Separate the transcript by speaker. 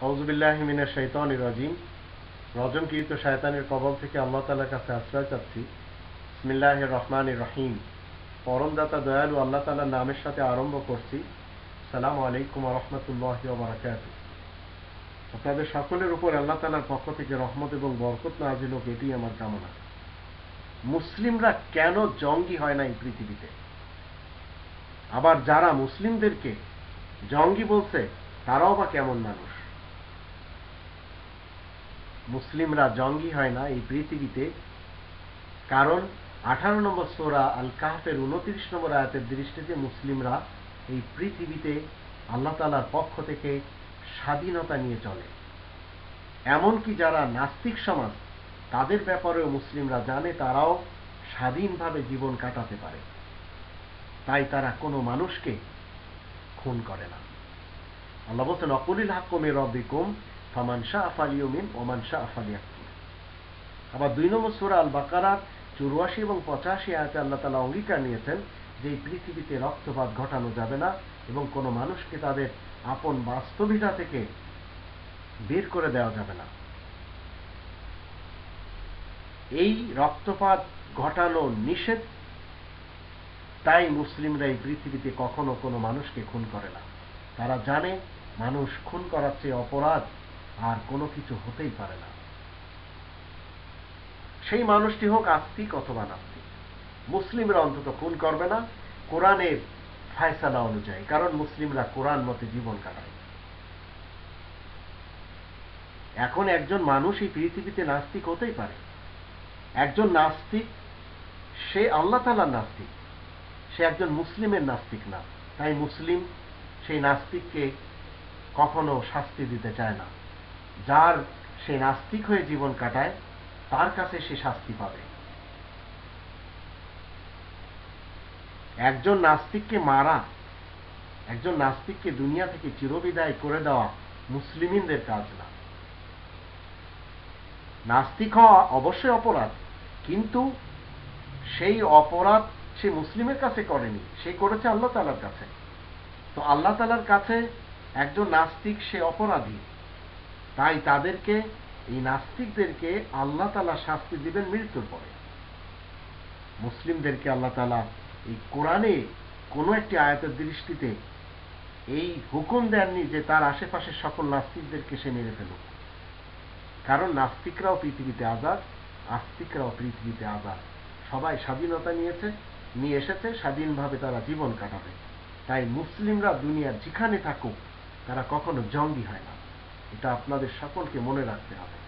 Speaker 1: ফৌজবিল্লাহমিনের শৈতান রাজিম। রজমকৃত শয়তানের কবল থেকে আল্লাহ তালার কাছে আশ্রয় চাচ্ছি। ইসমিল্লাহ রহমান রহিম। পরমদাতা দয়ালু আল্লাহ তালার নামের সাথে আরম্ভ করছি। সালাম আলাইকুম রহমতুল্লাহ বারাকাত আপনাদের সকলের উপর আল্লাহ তালার পক্ষ থেকে রহমত এবং বরকত নাজিল হোক এটি আমার কামনা। মুসলিমরা কেন জঙ্গি হয় না এই পৃথিবীতে? আবার যারা মুসলিমদেরকে জঙ্গি বলছে, তারাও বা কেমন মানুষ? মুসলিমরা জঙ্গি হয় না এই পৃথিবীতে। কারণ আঠারো নম্বর সোরা আল কাহাফের উনত্রিশ নম্বর আয়াতের দৃষ্টিতে মুসলিমরা এই পৃথিবীতে আল্লাহ তালার পক্ষ থেকে স্বাধীনতা নিয়ে চলে। এমনকি যারা নাস্তিক সমাজ, তাদের ব্যাপারেও মুসলিমরা জানে, তারাও স্বাধীনভাবে জীবন কাটাতে পারে। তাই তারা কোনো মানুষকে খুন করে না। আল্লাহ বলছেন, অকুলিল হাক্কমে রব্বিকুম ফামান শাহ আফালিউমিন ওমান শাহ আফালিয়াকুম আবার দুই নম্বর সুরা আল বাকারার চুরাশি এবং পঁচাশি আয়াতে আল্লাহ তালা অঙ্গীকার নিয়েছেন যে এই পৃথিবীতে রক্তপাত ঘটানো যাবে না এবং কোনো মানুষকে তাদের আপন বাস্তবিতা থেকে বের করে দেওয়া যাবে না। এই রক্তপাত ঘটানো নিষেধ, তাই মুসলিমরা এই পৃথিবীতে কখনো কোনো মানুষকে খুন করে না। তারা জানে মানুষ খুন করার চেয়ে অপরাধ আর কোনো কিছু হতেই পারে না। সেই মানুষটি হোক আস্তিক অথবা নাস্তিক, মুসলিমরা অন্তত খুন করবে না, কোরআনের ফায়সালা অনুযায়ী, কারণ মুসলিমরা কোরআন মতে জীবন কাটায়। এখন একজন মানুষ এই পৃথিবীতে নাস্তিক হতেই পারে। একজন নাস্তিক, সে আল্লাহ তালার নাস্তিক, সে একজন মুসলিমের নাস্তিক না। তাই মুসলিম সেই নাস্তিককে কখনো শাস্তি দিতে চায় না। যার সে নাস্তিক হয়ে জীবন কাটায়, তার কাছে সে শাস্তি পাবে। একজন নাস্তিককে মারা, একজন নাস্তিককে দুনিয়া থেকে চিরবিদায় করে দেওয়া মুসলিমিনদের কাজ না। নাস্তিক হওয়া অবশ্যই অপরাধ, কিন্তু সেই অপরাধ সে মুসলিমের কাছে করেনি, সে করেছে আল্লাহ তালার কাছে। তো আল্লাহ তালার কাছে একজন নাস্তিক সে অপরাধী। তাই তাদেরকে, এই নাস্তিকদেরকে আল্লাহ তালা শাস্তি দিবেন মৃত্যুর পরে। মুসলিমদেরকে আল্লাহ তালা এই কোরআনে কোনো একটি আয়াতের দৃষ্টিতে এই হুকুম দেননি যে তার আশেপাশের সকল নাস্তিকদেরকে সে মেরে ফেলুক। কারণ নাস্তিকরাও পৃথিবীতে আজাদ, আস্তিকরাও পৃথিবীতে আজাদ। সবাই স্বাধীনতা নিয়েছে, নিয়ে এসেছে, স্বাধীনভাবে তারা জীবন কাটাবে। তাই মুসলিমরা দুনিয়ার যেখানে থাকুক, তারা কখনো জঙ্গি হয় না। এটা আপনাদের সকলকে মনে রাখতে হবে।